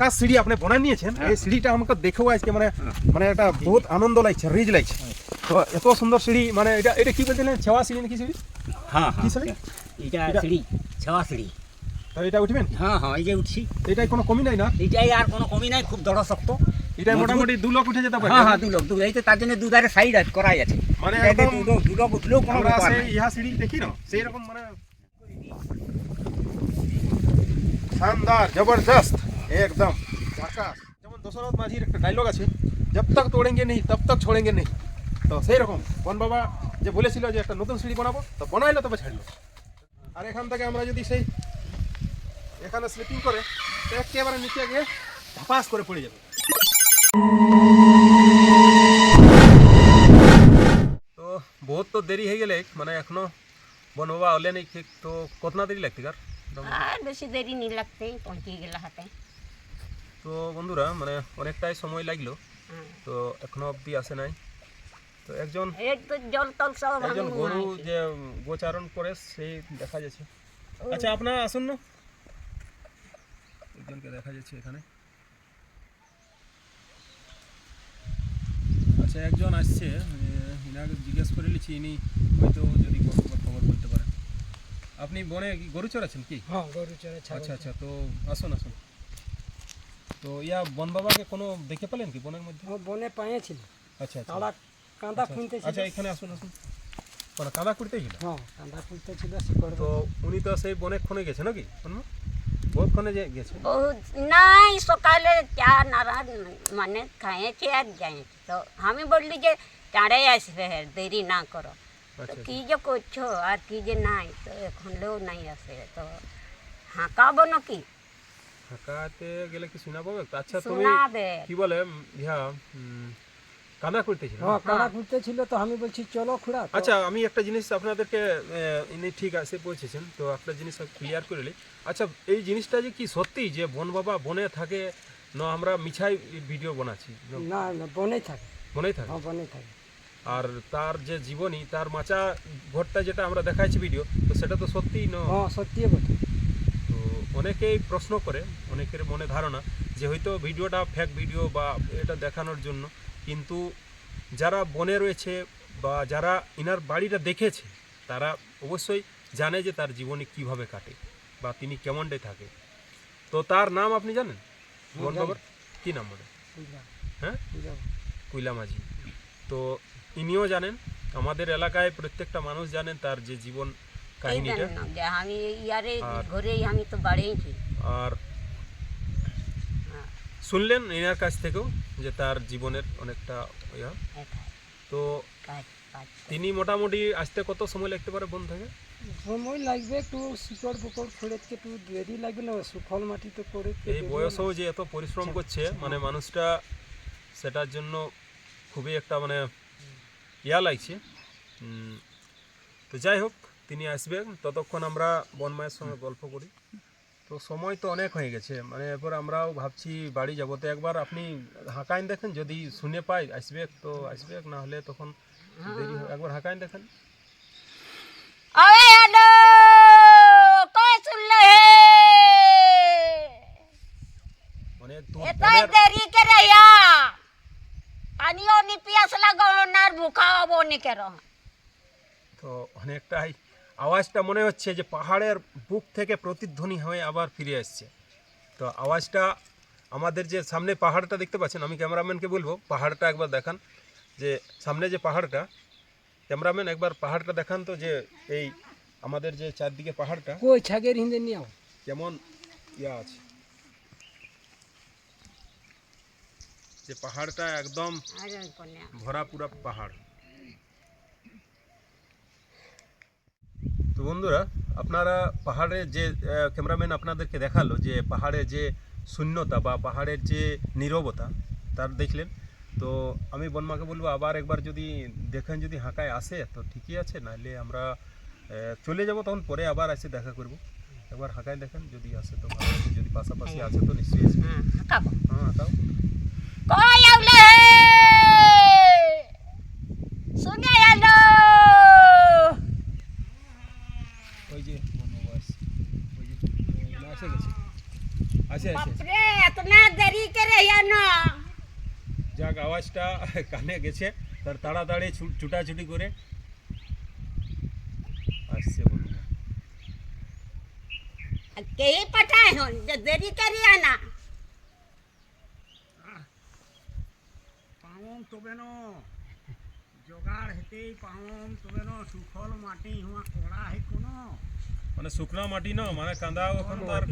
ঝাঁকা সিঁড়ি আপনি বনায় নিয়েছেন এই সিঁড়িটা আমাকে দেখেও আজকে মানে মানে একটা বহুত আনন্দ লাগছে রিজ লাগছে। তো এত সুন্দর সিঁড়ি মানে এটা এটা কি বলছিলেন? ছেওয়া সিঁড়ি নাকি সিঁড়ি? হ্যাঁ কি সিঁড়ি? এটা সিঁড়ি ছাওয়া সিঁড়ি। তো এটা উঠবেন? হ্যাঁ হ্যাঁ এই যে উঠছি। এটাই কোনো কমি নাই না? এইটাই আর কোনো কমি নাই খুব দড় শক্ত। এটা মোটামুটি দু লোক উঠে যেতে পারে হ্যাঁ হ্যাঁ দু লোক দু এই তো তার জন্য দুধারে সাইড আছে করাই আছে। মানে একদম দু লোক- উঠলেও কোনো ব্যাপার সেই ইহা সিঁড়ি দেখি না সেই রকম মানে শানদার জবরদস্ত। একদম। যেমন দশরথ মাঝির একটা ডায়লগ আছে জব তক তোড়েঙ্গে নেই তব তক ছোড়েঙ্গে নেই তো সেই রকম বন বাবা যে বলেছিল যে একটা নতুন সিঁড়ি বানাবো, তো বানাইলো, তবে ছাড়লো। আর এখান থেকে আমরা যদি সেই এখানে স্লিপিং করে, তো একেবারে নিচে গিয়ে ধাপাস করে পড়ে যাবে। তো বহুত তো দেরি হয়ে গেলে মানে এখনও বন বাবা আলে নেই, ঠিক তো কতনা দেরি লাগতে কার? বেশি দেরি নি লাগতে পৌঁছে গেল হাতে। তো বন্ধুরা মানে অনেকটাই সময় লাগল। তো এখনও অবধি আসে নাই। তো একজন একজন গরু যে গোচারণ করে সেই দেখা যাচ্ছে। আচ্ছা আপনারা আসুন না। একজনকে দেখা যাচ্ছে এখানে। আচ্ছা একজন আসছে আহ, ইনাকে জিজ্ঞেস করে নিচ্ছি ইনি হয়তো যদি খবর বলতে পারেন। আপনি বনে গরু চড়াচ্ছেন কি? হ্যাঁ গরু চড়ে আচ্ছা আচ্ছা তো আসুন আসুন। তো ইয়া বন বাবাকে কোনো দেখে পেলেন কি বনের মধ্যে? ও বনে পাইয়েছিল আচ্ছা আচ্ছা। কাঁদা কাঁদা আচ্ছা, খুঁজতে আচ্ছা। এখানে আসুন আসুন। মানে কাদা কুড়তে ছিল হ্যাঁ কাঁদা খুঁজতে ছিল শিকড় তো উনি তো সেই বনে ক্ষণে গেছে নাকি? বনমা? বহুত ক্ষণে যে গেছে। বহুত নাই সকালে চা নাড়া মানে খাইয়েছে আর যাইছে তো আমি বললি যে চাঁড়ে আসবে হে দেরি না করো। তো আচ্ছা কি যে করছ আর কি যে নাই তো এখন লেও নাই আসে। তো হাঁকাবো নাকি? ঢাকাতে গেলে কি শোনা পাবে আচ্ছা তুমি কি বলে উম, ইয়া উম, কাদা করতে ছিল হ্যাঁ কানা খুঁজতে ছিল তো আমি বলছি চলো খুড়া আচ্ছা আমি একটা জিনিস আপনাদেরকে ইনি ঠিক আছে বলছেন তো একটা জিনিস ক্লিয়ার করে নিই। আচ্ছা এই জিনিসটা যে কি সত্যি যে বন বাবা বনে থাকে না আমরা মিছাই ভিডিও বানাচ্ছি? না না বনেই থাকে। বনেই থাকে? হ্যাঁ বনেই থাকে। আর তার যে জীবনী তার মাচা ঘরটা যেটা আমরা দেখাইছি ভিডিও তো সেটা তো সত্যিই ন? হ্যাঁ সত্যি বটে। অনেকেই প্রশ্ন করে অনেকের মনে ধারণা যে হয়তো ভিডিওটা ফেক ভিডিও বা এটা দেখানোর জন্য। কিন্তু যারা বনে রয়েছে বা যারা ইনার বাড়িটা দেখেছে তারা অবশ্যই জানে যে তার জীবনে কীভাবে কাটে বা তিনি কেমনটাই থাকে। তো তার নাম আপনি জানেন? বাবার? কী নাম বলে হ্যাঁ? কুইলা মাঝি। তো ইনিও জানেন আমাদের এলাকায় প্রত্যেকটা মানুষ জানেন তার যে জীবন কাহিনীটা আমি ইয়ারে ঘরেই আমি তো বাড়িয়েছি আর শুনলেন এনার কাছ থেকেও যে তার জীবনের অনেকটা ইয়া তো তিনি মোটামুটি আসতে কত সময় লাগতে পারে বন থেকে সময় লাগবে একটু শিকড় বুকড় খুঁড়েতে একটু দেরি লাগবে না সুফল মাটি তো করে এই বয়সেও যে এত পরিশ্রম করছে মানে মানুষটা সেটার জন্য খুবই একটা মানে ইয়া লাগছে তো যাই হোক তিনি আসবেন ততক্ষণ আমরা বনমায়ের সঙ্গে গল্প করি। তো সময় তো অনেক হয়ে গেছে মানে এরপর আমরাও ভাবছি বাড়ি যাব। তো একবার আপনি হাঁকাইন দেখেন যদি শুনে পাই আসবে তো আসবে না হলে তখন দেরি একবার হাঁকাইন দেখেন। মানে পানিও নি পিয়াস আর কেরম তো অনেকটাই আওয়াজটা মনে হচ্ছে যে পাহাড়ের বুক থেকে প্রতিধ্বনি হয়ে আবার ফিরে আসছে। তো আওয়াজটা আমাদের যে সামনে পাহাড়টা দেখতে পাচ্ছেন আমি ক্যামেরাম্যানকে বলব পাহাড়টা একবার দেখান। যে সামনে যে পাহাড়টা ক্যামেরাম্যান একবার পাহাড়টা দেখান তো যে এই আমাদের যে চারদিকে পাহাড়টা। ওই ছাগের হিন্দে নিয়ে যেমন ইয়া আছে। যে পাহাড়টা একদম ভরা পুরা পাহাড়। তো বন্ধুরা আপনারা পাহাড়ে যে ক্যামেরাম্যান আপনাদেরকে দেখাল যে পাহাড়ে যে শূন্যতা বা পাহাড়ের যে নীরবতা তার দেখলেন। তো আমি বনমাকে বলব আবার একবার যদি দেখেন যদি হাঁকায় আসে তো ঠিকই আছে নাহলে আমরা চলে যাব তখন পরে আবার এসে দেখা করব। একবার হাঁকায় দেখেন যদি আসে তো যদি পাশাপাশি আছে তো নিশ্চয়ই হ্যাঁ হাঁকাও। আছে আছে বাপরে এতনা দেরি করে না যাক আওয়াজটা কানে গেছে তার তাড়াতাড়ি ছু- ছুটাছুটি করে আসছে বন্ধুরা কে পাঠায় হন যে দেরি করি আনা পাওম তবে ন জোগাড় হেতেই পাওম তবে ন সুফল মাটি হুয়া কড়া হে কোনো মানে শুকনা মাটি না মানে কাঁদা এখন তো আর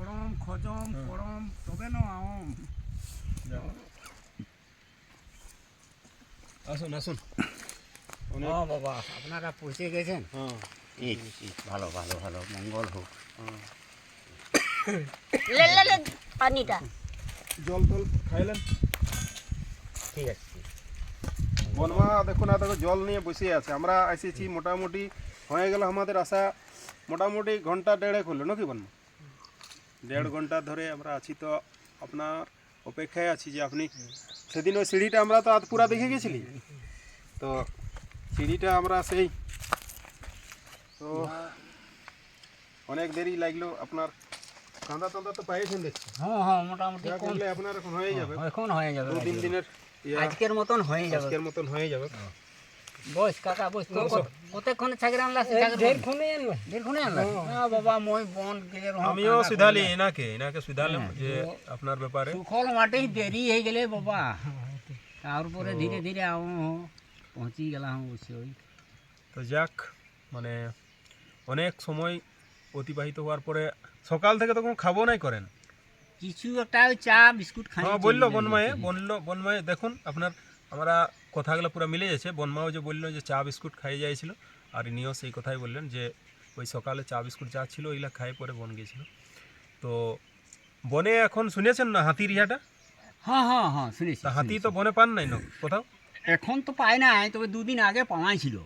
করম খজম করম তবে ন যাক। আসুন আসুন। ও বাবা আপনারা পৌঁছে গেছেন? হ্যাঁ। ঠিক ঠিক ভালো ভালো ভালো মঙ্গল হোক। লে লে লে পানিটা। জল টল খাইলেন? ঠিক আছে ঠিক। বনমা দেখুন না দেখো জল নিয়ে বসে আছে। আমরা এসেছি মোটামুটি হয়ে গেল আমাদের আসা মোটামুটি ঘণ্টা দেড়েক হলো নাকি বনমা? দেড় ঘণ্টা ধরে আমরা আছি তো আপনার অপেক্ষায় আছি যে আপনি সেদিন ওই সিঁড়িটা আমরা তো আধ পুরা দেখে গেছিলি। তো সিঁড়িটা আমরা সেই তো অনেক দেরি লাগল আপনার কাঁদা টান্দা তো পাইয়েছেন দেখছি। হ্যাঁ হ্যাঁ মোটামুটি করলে আপনার এখন হয়ে যাবে। এখন হয়ে যাবে। দু তিন দিনের আজকের মতন হয়ে যাবে। আজকের মতন হয়ে যাবে। বস কাকা বস কতক্ষণ ছাগর আনলা? ঢের ফোনে এলো দেড়ক্ষণে আনলা? হ্যাঁ বাবা মই বন গেলে আমিও সুধালি এনাকে এনাকে সুধালাম যে আপনার ব্যাপারে। সুখল মাটি দেরি হয়ে গেলে বাবা। তারপরে ধীরে ধীরে আও পৌঁছি গেলাম অবশ্যই। তো যাক মানে অনেক সময় অতিবাহিত হওয়ার পরে সকাল থেকে তো কোনো খাব নাই করেন। কিছু একটা চা বিস্কুট খাই হ্যাঁ বলল বনমায়ে বলল বনমায়ে দেখুন আপনার আমরা কথাগুলো পুরো মিলে যাচ্ছে বনমাও যে বলল যে চা বিস্কুট খাইয়ে যাইছিল আর ইনিও সেই কথাই বললেন যে ওই সকালে চা বিস্কুট যা ছিল ওইগুলা খাই পরে বন গিয়েছিল। তো বনে এখন শুনেছেন না হাতির ইহাটা? হ্যাঁ হ্যাঁ হ্যাঁ শুনেছি হাতি তো বনে পান নাই না কোথাও? এখন তো পায় নাই তবে দুদিন আগে পাওয়াই ছিল।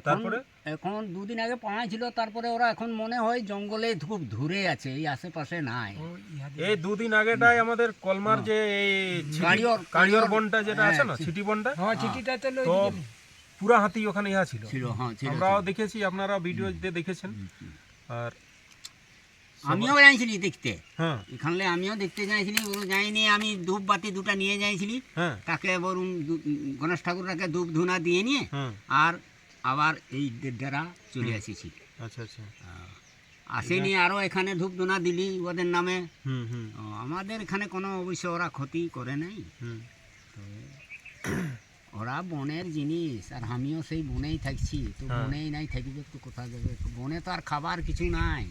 তারপরে? এখন দুদিন আগে পাওয়াই ছিল তারপরে ওরা এখন মনে হয় জঙ্গলে খুব ধরে আছে এই আশেপাশে নাই। এই দুদিন আগেটাই আমাদের কলমার যে এই কাড়িয়র- কাড়িয়র বনটা যেটা আছে না হ্যাঁ, ছিটি বনটা? হ্যাঁ চিঠিটা তো পুরা হাতি ওখানে ইহা ছিল। ছিল হ্যাঁ ছিল আমরাও দেখেছি আপনারা ভিডিওতে দেখেছেন। আর আমিও যাইছিলি দেখতে। হ্যাঁ। এখানে আমিও দেখতে যাইছিলি ও যাইনি আমি ধূপ বাতি দুটা নিয়ে যাইছিলি। হ্যাঁ। তাকে বরং গণেশ ঠাকুরটাকে ধূপ ধুনা দিয়ে নিয়ে আর আবার এই ডেরা চলে এসেছি। আচ্ছা আচ্ছা। আসেনি আরও এখানে ধূপ ধুনা দিলি ওদের নামে। হুম হুম। ও, আমাদের এখানে কোনো অবশ্য ওরা ক্ষতি করে নাই। হুম। ওরা বনের জিনিস আর আমিও সেই বনেই থাকছি। তো হ্যাঁ। বনেই নাই থাকবে তো কোথায় যাবে? বনে তো আর খাবার কিছু নাই।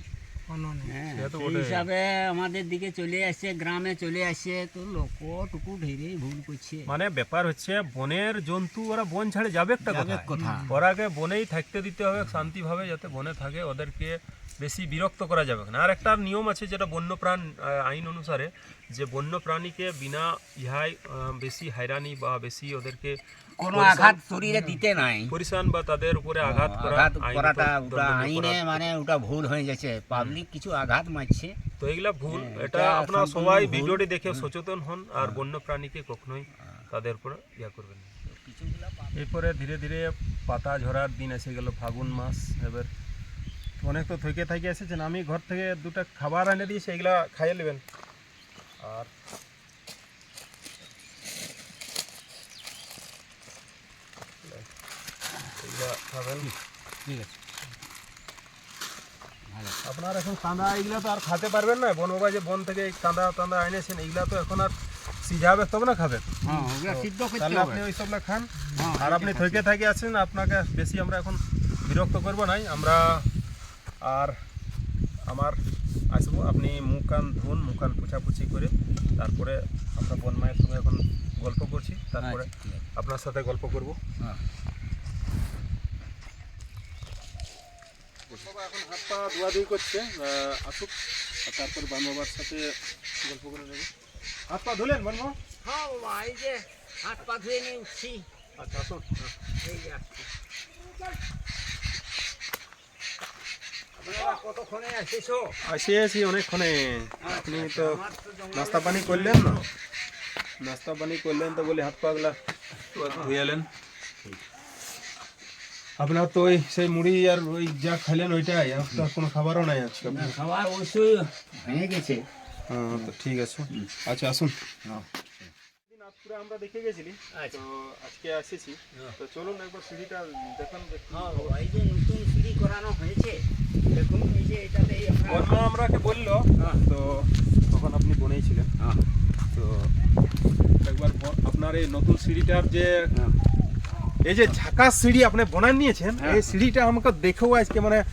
হ্যাঁ। হিসাবে আমাদের দিকে চলে আসছে গ্রামে চলে আসছে তো লোকটুকু ঢেরেই ভুল করছে। মানে ব্যাপার হচ্ছে বনের জন্তু ওরা বন ছাড়ে যাবে একটা কথা। কথা ওরাকে বনেই থাকতে দিতে হবে শান্তিভাবে যাতে বনে থাকে ওদেরকে বেশি বিরক্ত করা যাবে না। আর একটা নিয়ম আছে যেটা বন্যপ্রাণ আইন অনুসারে যে বন্য প্রাণীকে বিনা ইহাই বেশি হয়রানি বা বেশি ওদেরকে কোনো আঘাত শরীরে দিতে নাই। পরিশান বা তাদের উপরে আঘাত আঘাত করাটা ওটা আইনে মানে ওটা ভুল হয়ে যাচ্ছে পাবলিক কিছু আঘাত মারছে। তো এগুলা ভুল। হ্যাঁ, এটা এটা আপনারা সবাই ভিডিওটি দেখে সচেতন হন আর বন্য প্রাণীকে কখনোই তাদের উপর ইয়া করবেন না। এরপরে ধীরে ধীরে পাতা ঝরার দিন এসে গেল ফাগুন মাস। এবার অনেক তো থেকে থেকে এসেছেন। আমি ঘর থেকে দুটো খাবার এনে দিয়েছি এগুলা খাইয়ে নেবেন। আর খাবেন। ঠিক আছে। আপনার এখন কাঁদা এইগুলা তো আর খেতে পারবেন না। বন বাবা যে বন থেকে কাঁদা টান্দা এনেছেন এইগুলা তো এখন আর সিঝাবে তবে না খাবেন। হ্যাঁ তাহলে আপনি ওই সবগুলা খান। হ্যাঁ, আর আপনি থেকে থাকে আছেন আপনাকে বেশি আমরা এখন বিরক্ত করব নাই। আমরা আর আমার আসব আপনি মুখ কান ধুন মুখ কান পোছাপুছি করে তারপরে আমরা বনমায়ের সঙ্গে এখন গল্প করছি তারপরে আচ্ছা। আপনার সাথে গল্প করব হ্যাঁ। বাবা এখন হাত পা ধোয়াধুয়ি করছে আসুক আর তারপর বান বাবার সাথে গল্প করে নেব হাত পা ধুলেন বান? হ্যাঁ বাবা এই যে হাত পা ধুয়ে নিয়ে উঠছি আচ্ছা আসুন এই যে আসছি। আপনারা কতক্ষণে এসেছ আসি আসি অনেকক্ষণে। আপনি তো নাস্তা পানি করলেন না? নাস্তা পানি করলেন তো বলে হাত পাগলা ধুয়ে এলেন। আপনার তো ওই সেই মুড়ি আর ওই যা খাইলেন ওইটাই আর তো আর কোনো খাবারও নাই আজকে খাবার অবশ্যই হয়ে গেছে। হ্যাঁ তো ঠিক আছে। আচ্ছা আসুন। হ্যাঁ। নাথপুরে আমরা দেখে গেছিলি আচ্ছা। তো আজকে এসেছি তো চলুন একবার সিঁড়িটা দেখুন যে কি করানো হয়েছে। দেখুন এই যে এটাতেই আমরা বর্মা আমরাকে বলল হ্যাঁ। তো তখন আপনি বনেইছিলেন। হ্যাঁ। তো একবার আপনার এই নতুন সিঁড়িটার যে হ্যাঁ। এই যে ঝাঁকাস সিঁড়ি আপনি বনান নিয়েছেন। এই সিঁড়িটা আমাকে দেখেও আজকে মানে।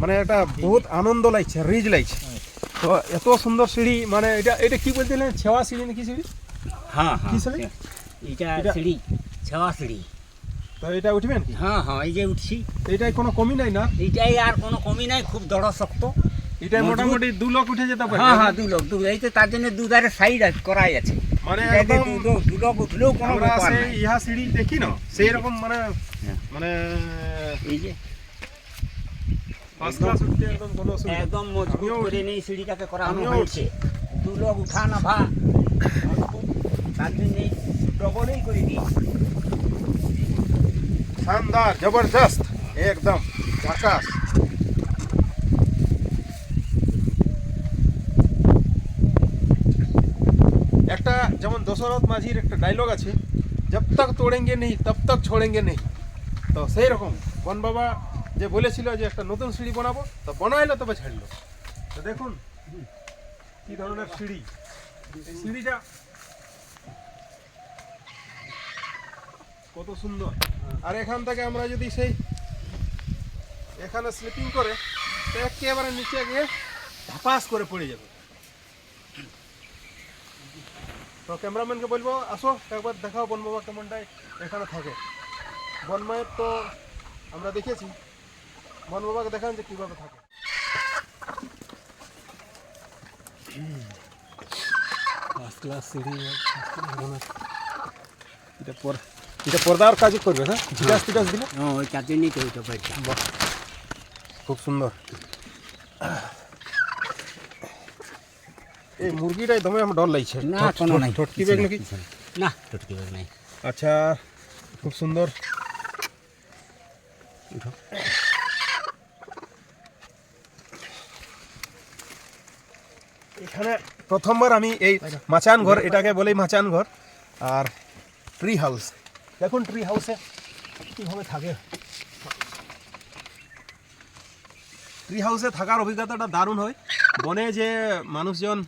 মানে একটা বহুত আনন্দ লাগছে রিজ লাগছে। তো এত সুন্দর সিঁড়ি মানে এটা এটা কি বলছিলেন? ছেওয়া সিঁড়ি নাকি সিঁড়ি? হ্যাঁ কি সিঁড়ি? এটা- সিঁড়ি ছাওয়া সিঁড়ি। তো এটা উঠবেন? কি হ্যাঁ হ্যাঁ এই যে উঠছি। এটাই কোনো কমি নাই না? এইটাই আর কোনো কমি নাই খুব দড় শক্ত। এটাই মজবুত। মোটামুটি দু লোক উঠে যেতে পারে হ্যাঁ হ্যাঁ দু লোক দু এই তো তার জন্য দুধারে সাইড করাই আছে। মানে একদম দু লোক উঠলেও কোনো ব্যাপার ইহা সিঁড়ি দেখি না? সেই রকম মানে হ্যাঁ। মানে এই যে। একদম মজবুত করে নেই সিঁড়িটাকে করানো হয়েছে। দু লোক উঠা না ভা। তার জন্য ডবলই করে দিয়েছি શાનદાર જબરદસ્ત એકદમ આકાશ একটা যেমন দশরথ মাঝির একটা ডায়লগ আছে জব তক তোড়েঙ্গে নেই তব তক ছোড়েঙ্গে নেই তো সেই রকম। বন বাবা যে বলেছিল যে একটা নতুন সিঁড়ি বানাবো, তো বানাইলো, তবে ছাড়লো। তো দেখুন, কি ধরনের সিঁড়ি। এই সিঁড়িটা কত সুন্দর। আর এখান থেকে আমরা যদি সেই এখানে স্লিপিং করে একেবারে নিচে গিয়ে ধাপাস করে পড়ে যাবে। তো ক্যামেরাম্যানকে বলব, আসো, একবার দেখাও বন বাবা কেমনটাই এখানে থাকে। বন মায়ের তো আমরা দেখেছি বন বাবাকে দেখান যে কীভাবে থাকে। ক্লাস সিঁড়ি এটা পর এটা পর্দার কাজ করবে হ্যাঁ? জিটাস টিটাস দিলে? হ্যাঁ ওই তার জন্যই তো ওইটা খুব সুন্দর। এই মুরগিটাই দমে আমার ডর লাগছে। না কোনো নাই। ঠটকি ব্যাগ নাকি? না। টটকি ব্যাগ নাই। আচ্ছা খুব সুন্দর। এখানে প্রথমবার আমি এই মাচান ঘর এটাকে বলি মাচান ঘর আর ট্রি হাউস। দেখুন ট্রি হাউসে কীভাবে থাকে। ট্রি হাউসে থাকার অভিজ্ঞতাটা দারুণ হয়। বনে যে মানুষজন,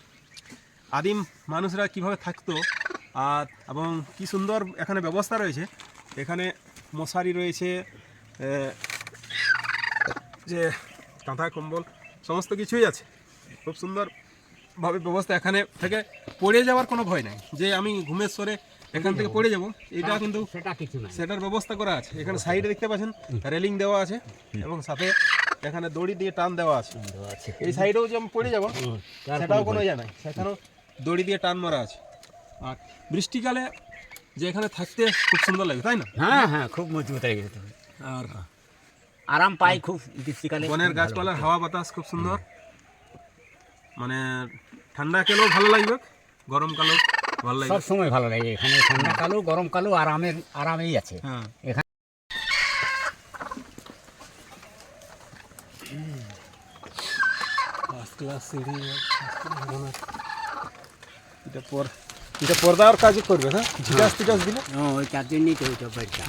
আদিম মানুষরা কীভাবে থাকতো, আর এবং কি সুন্দর এখানে ব্যবস্থা রয়েছে। এখানে মশারি রয়েছে যে কাঁথা কম্বল, সমস্ত কিছুই আছে। খুব সুন্দরভাবে ব্যবস্থা এখানে থেকে পড়ে যাওয়ার কোনো ভয় নাই। যে আমি ঘুমের স্বরে এখান থেকে পড়ে যাব। এটা কিন্তু সেটা কিছু নাই। সেটার ব্যবস্থা করা আছে। এখানে সাইডে দেখতে পাচ্ছেন রেলিং দেওয়া আছে এবং সাথে এখানে দড়ি দিয়ে টান দেওয়া আছে। এই সাইডেও যে আমি পড়ে যাব সেটাও কোনো ইয়ে নাই। সেখানেও দড়ি দিয়ে টান মারা আছে। আর বৃষ্টিকালে যে এখানে থাকতে খুব সুন্দর লাগে তাই না? হ্যাঁ হ্যাঁ খুব মজবুত হয়ে গেছে। আর আরাম পাই খুব বৃষ্টিকালে। বনের গাছপালার হাওয়া বাতাস খুব সুন্দর। মানে ঠান্ডা কালেও ভালো লাগবে গরমকালেও ভালো সব সময় ভালো লাগে এখানে ঠান্ডা কালো গরম কালো আরামের আরামেই আছে। হ্যাঁ। এখানে ফার্স্ট ক্লাস এটা পর এটা পর্দার কাজ করবে হ্যাঁ? টিটাস দিলে? হ্যাঁ ওই তার জন্যই তো ওইটা বাড়িটা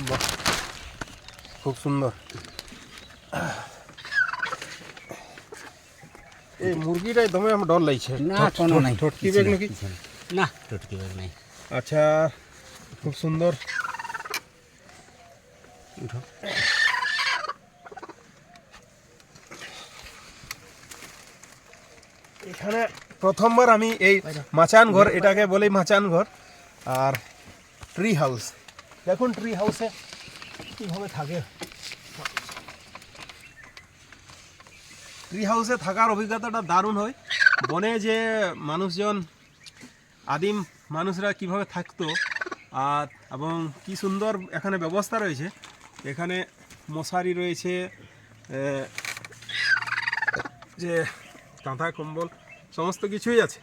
খুব সুন্দর। এই মুরগিটাই দমে আমার ডর লাগছে। না কোনো নাই। ঠটকি নাই, নাকি। না টটকি ব্যাগ নাই। আচ্ছা খুব সুন্দর। উঠো। এখানে প্রথমবার আমি এই মাচান ঘর এটাকে বলি মাচান ঘর আর ট্রি হাউস দেখুন ট্রি হাউসে কীভাবে থাকে। ট্রি হাউসে থাকার অভিজ্ঞতাটা দারুণ হয়। বনে যে মানুষজন আদিম মানুষরা কীভাবে থাকতো আর এবং কি সুন্দর এখানে ব্যবস্থা রয়েছে। এখানে মশারি রয়েছে যে কাঁথা কম্বল সমস্ত কিছুই আছে।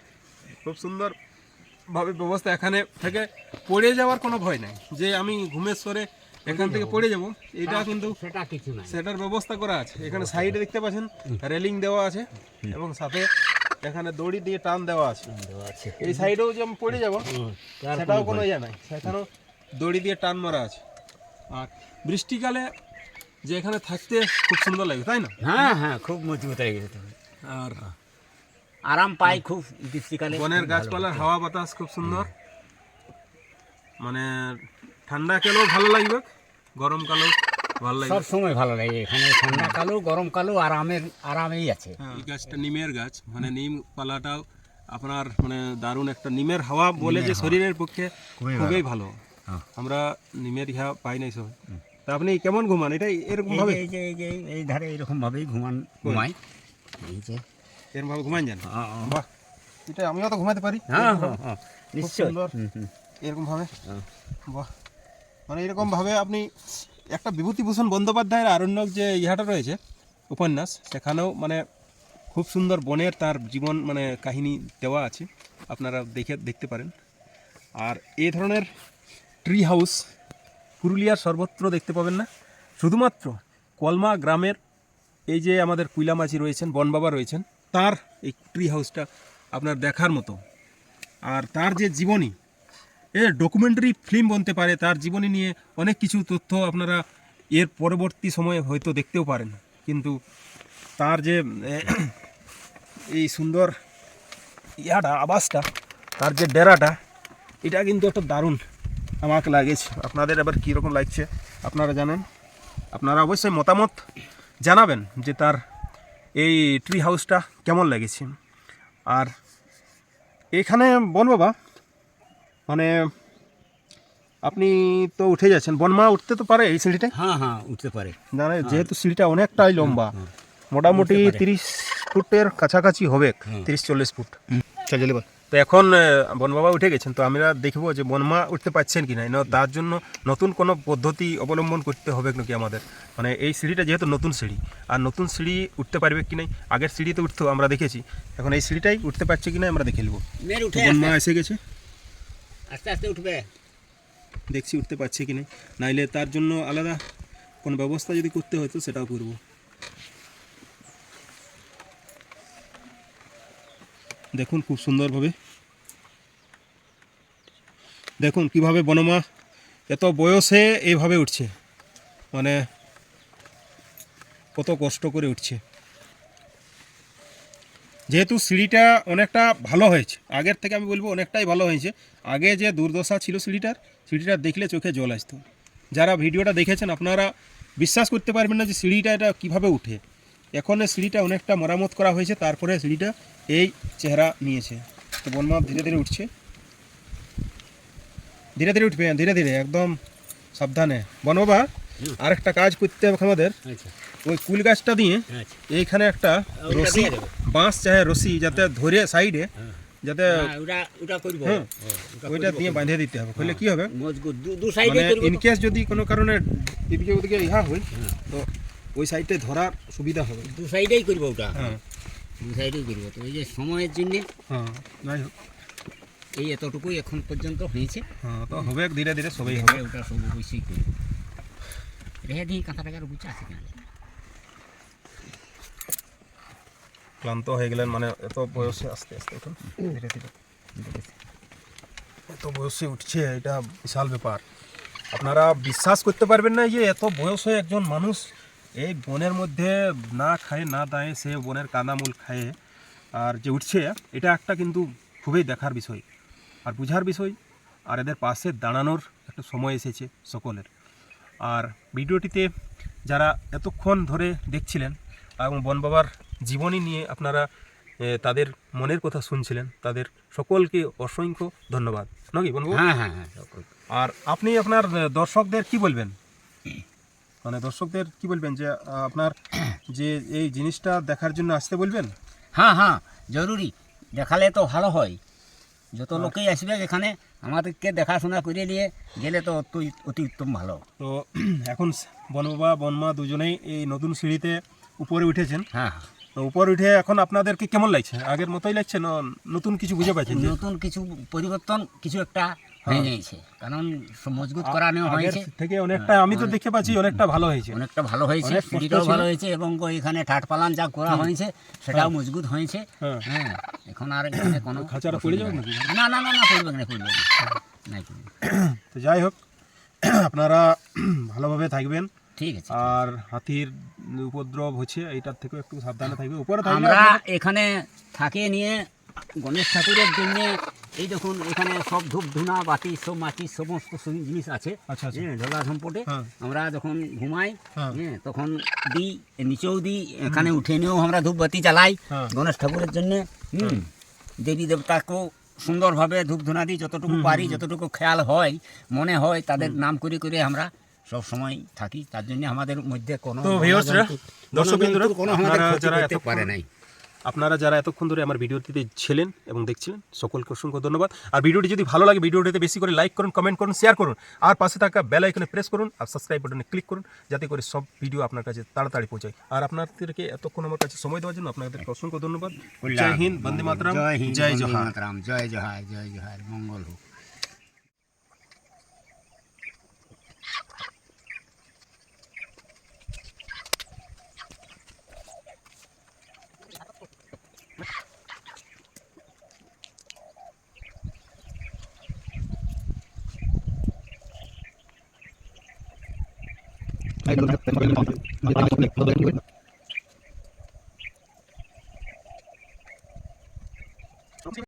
খুব সুন্দরভাবে ব্যবস্থা এখানে থেকে পড়ে যাওয়ার কোনো ভয় নাই। যে আমি ঘুমেশ্বরে এখান থেকে পড়ে যাব এটা কিন্তু সেটা কিছু নাই। সেটার ব্যবস্থা করা আছে। এখানে সাইডে দেখতে পাচ্ছেন রেলিং দেওয়া আছে এবং সাথে এখানে দড়ি দিয়ে টান দেওয়া আছে। এই সাইডেও যে আমি পড়ে যাব সেটাও কোনো ইয়ে নাই। সেখানেও দড়ি দিয়ে টান মারা আছে। আর বৃষ্টিকালে যে এখানে থাকতে খুব সুন্দর লাগে তাই না? হ্যাঁ হ্যাঁ খুব মজবুত হয়ে গেছে আর আরাম পাই খুব বৃষ্টিকালে। বনের গাছপালার হাওয়া বাতাস খুব সুন্দর। মানে ঠান্ডা কালেও ভালো লাগবে গরমকালেও। ভালো সব সময় ভালো লাগে। এখানে ঠান্ডা কালো গরম কালো আরামের আরামেই আছে। এই গাছটা নিমের গাছ। মানে নিম পালাটাও আপনার মানে দারুণ একটা নিমের হাওয়া বলে যে শরীরের পক্ষে খুবই ভালো। হ্যাঁ। আমরা নিমের ইহা পাই নাই সব। তা আপনি কেমন ঘুমান? এটা এরকম এই ভাবে? এই যে এই যে এই ধারে এরকম ভাবেই ঘুমান ঘুমাই। এই যে। এরকম ভাবে ঘুমান যান? হ্যাঁ, হ্যাঁ। বাহ এটা আমিও তো ঘুমাতে পারি। হ্যাঁ হ্যাঁ হ্যাঁ। নিশ্চয়। এরকম ভাবে? হ্যাঁ। বাহ। মানে এরকম ভাবে আপনি একটা বিভূতিভূষণ বন্দ্যোপাধ্যায়ের আরণ্যক যে ইহাটা রয়েছে, উপন্যাস, সেখানেও মানে খুব সুন্দর বনের তার জীবন মানে কাহিনী দেওয়া আছে, আপনারা দেখে দেখতে পারেন। আর এ ধরনের ট্রি হাউস পুরুলিয়ার সর্বত্র দেখতে পাবেন না। শুধুমাত্র কলমা গ্রামের এই যে আমাদের কুইলামাচি রয়েছেন, বনবাবা রয়েছেন, তার এই ট্রি হাউসটা আপনার দেখার মতো। আর তার যে জীবনী এ ডকুমেন্টারি ফিল্ম বনতে পারে, তার জীবনী নিয়ে অনেক কিছু তথ্য আপনারা এর পরবর্তী সময়ে হয়তো দেখতেও পারেন। কিন্তু তার যে এই সুন্দর ইয়াটা আবাসটা তার যে ডেরাটা, এটা কিন্তু একটা দারুণ আমাকে লাগেছে। আপনাদের এবার কীরকম লাগছে, আপনারা জানেন? আপনারা অবশ্যই মতামত জানাবেন যে তার এই ট্রি হাউসটা কেমন লেগেছে। আর এখানে বন বাবা মানে আপনি তো উঠে যাচ্ছেন। বনমা উঠতে তো পারে এই সিঁড়িটায়? হ্যাঁ হ্যাঁ উঠতে পারে। জানে যেহেতু সিঁড়িটা অনেকটাই লম্বা মোটামুটি তিরিশ ফুটের কাছাকাছি হবে তিরিশ চল্লিশ ফুট। তো এখন বনবাবা উঠে গেছেন তো আমরা দেখব যে বনমা উঠতে পারছেন কি না। না তার জন্য নতুন কোনো পদ্ধতি অবলম্বন করতে হবে নাকি আমাদের? মানে এই সিঁড়িটা যেহেতু নতুন সিঁড়ি আর নতুন সিঁড়ি উঠতে পারবে কি নাই? আগের সিঁড়িতে উঠতো আমরা দেখেছি। এখন এই সিঁড়িটাই উঠতে পারছে কি না আমরা দেখে নেব। বনমা এসে গেছে। আস্তে আস্তে উঠবে। দেখছি উঠতে পারছে কি না নাইলে তার জন্য আলাদা কোনো ব্যবস্থা যদি করতে হতো সেটাও করব। দেখুন খুব সুন্দরভাবে। দেখুন কীভাবে বনমা এত বয়সে এইভাবে উঠছে। মানে কত কষ্ট করে উঠছে। যেহেতু সিঁড়িটা অনেকটা ভালো হয়েছে, আগের থেকে আমি বলব অনেকটাই ভালো হয়েছে। আগে যে দুর্দশা ছিল সিঁড়িটার, সিঁড়িটা দেখলে চোখে জল আসতো। যারা ভিডিওটা দেখেছেন, আপনারা বিশ্বাস করতে পারবেন না যে সিঁড়িটা এটা কীভাবে উঠে। এখন সিঁড়িটা অনেকটা মেরামত করা হয়েছে, তারপরে সিঁড়িটা এই চেহারা নিয়েছে। তো বনমা ধীরে ধীরে উঠছে। ধীরে ধীরে উঠবে, ধীরে ধীরে, একদম সাবধানে। বনবাবা আরেকটা কাজ করতে হবে আমাদের। আচ্ছা। ওই কুল গাছটা দিয়ে আচ্ছা। এইখানে একটা রশি বাঁশ চাহে রশি যাতে ধরে সাইডে যাতে হ্যাঁ, ওটা হ্যাঁ, ওইটা দিয়ে। বাঁধিয়ে দিতে হবে। করলে কি হবে? সাইডে মানে ইন কেস যদি কোনো কারণে এদিকে ওদিকে ইহা হয় তো ওই সাইডে ধরার সুবিধা হবে। দু সাইডেই করব ওটা। হ্যাঁ। দু সাইডেই করব তো। এই যে সময়ের জন্য হ্যাঁ যাই হোক। এই এতটুকুই এখন পর্যন্ত হয়েছে। হ্যাঁ তো হবে ধীরে ধীরে সবই হবে। ওটা সব অবশ্যই করব। রেখে দিই কাঁথা টাকার বুঝে আছে কিনা ক্লান্ত হয়ে গেলেন মানে এত বয়সে আস্তে আস্তে উঠুন। ধীরে ধীরে এত বয়সে উঠছে এটা বিশাল ব্যাপার। আপনারা বিশ্বাস করতে পারবেন না যে এত বয়সে একজন মানুষ এই বনের মধ্যে না খায় না দায়ে সে বনের কাঁদামূল খায়। আর যে উঠছে এটা একটা কিন্তু খুবই দেখার বিষয় আর বুঝার বিষয়। আর এদের পাশে দাঁড়ানোর একটা সময় এসেছে সকলের। আর ভিডিওটিতে যারা এতক্ষণ ধরে দেখছিলেন এবং বন বাবার জীবনী নিয়ে আপনারা তাদের মনের কথা শুনছিলেন তাদের সকলকে অসংখ্য ধন্যবাদ। নাকি বলব হ্যাঁ হ্যাঁ হ্যাঁ আর আপনি আপনার দর্শকদের কি বলবেন? মানে দর্শকদের কি বলবেন যে আপনার যে এই জিনিসটা দেখার জন্য আসতে বলবেন? হ্যাঁ হ্যাঁ জরুরি। দেখালে তো ভালো হয়। যত লোকেই আসবে এখানে আমাদেরকে দেখাশোনা করে নিয়ে গেলে তো অতি অতি উত্তম ভালো। তো এখন বনবাবা বনমা দুজনেই এই নতুন সিঁড়িতে উপরে উঠেছেন। হ্যাঁ তো উপরে উঠে এখন আপনাদেরকে কেমন লাগছে? আগের মতোই লাগছে না? নতুন কিছু বুঝে পাচ্ছেন নতুন কিছু পরিবর্তন কিছু একটা হয়ে। গেছে কারণ সব মজবুত করানো হয়েছে। থেকে অনেকটা আমি তো দেখতে পাচ্ছি অনেকটা ভালো হয়েছে। অনেকটা ভালো হয়েছে সিঁড়িটাও ভালো হয়েছে এবং এখানে ঠাট পালান যা করা হয়েছে সেটাও মজবুত হয়েছে। হ্যাঁ। হ্যাঁ এখন আর এখানে কোনো খাঁচাটা পড়ে যাবে? না না না না পড়বে না পড়বে না। তো যাই হোক আপনারা ভালোভাবে থাকবেন। ঠিক আছে আর হাতির উপদ্রব হচ্ছে এইটার থেকে একটু সাবধানে থাকবে। উপরে আমরা এখানে থাকে নিয়ে গণেশ ঠাকুরের জন্য এই দেখুন এখানে সব ধূপ ধুনা বাতি সব মাটির সমস্ত জিনিস আছে। আচ্ছা, আচ্ছা। হ্যাঁ, ঝোলা সম্পটে হ্যাঁ। আমরা যখন ঘুমাই হ্যাঁ। হ্যাঁ, তখন দিই নিচেও দিই এখানে উঠে নিয়েও আমরা ধূপ বাতি জ্বালাই হ্যাঁ। গণেশ ঠাকুরের জন্য। হুম। দেবী দেবতাকেও সুন্দরভাবে ধূপ ধুনা দিই যতটুকু পারি যতটুকু খেয়াল হয় মনে হয় তাদের নাম করে করে আমরা সব সময় থাকি। তার জন্য আমাদের মধ্যে কোনো দর্শকবৃন্দরা কোনো আমাদের ক্ষতি যারা করতে পারে নাই। আপনারা যারা এতক্ষণ ধরে আমার ভিডিওটিতে ছিলেন এবং দেখছিলেন সকলকে অসংখ্য ধন্যবাদ। আর ভিডিওটি যদি ভালো লাগে ভিডিওটিতে বেশি করে লাইক করুন কমেন্ট করুন শেয়ার করুন। আর পাশে থাকা বেল আইকনে প্রেস করুন আর সাবস্ক্রাইব বাটনে ক্লিক করুন যাতে করে সব ভিডিও আপনার কাছে তাড়াতাড়ি পৌঁছায়। আর আপনাদেরকে এতক্ষণ আমার কাছে সময় দেওয়ার জন্য আপনাদেরকে অসংখ্য ধন্যবাদ। জয় হিন্দ বন্দে মাতরম জয় জয় জোহার। জয় জোহার জয় জোহার মঙ্গল হোক। que no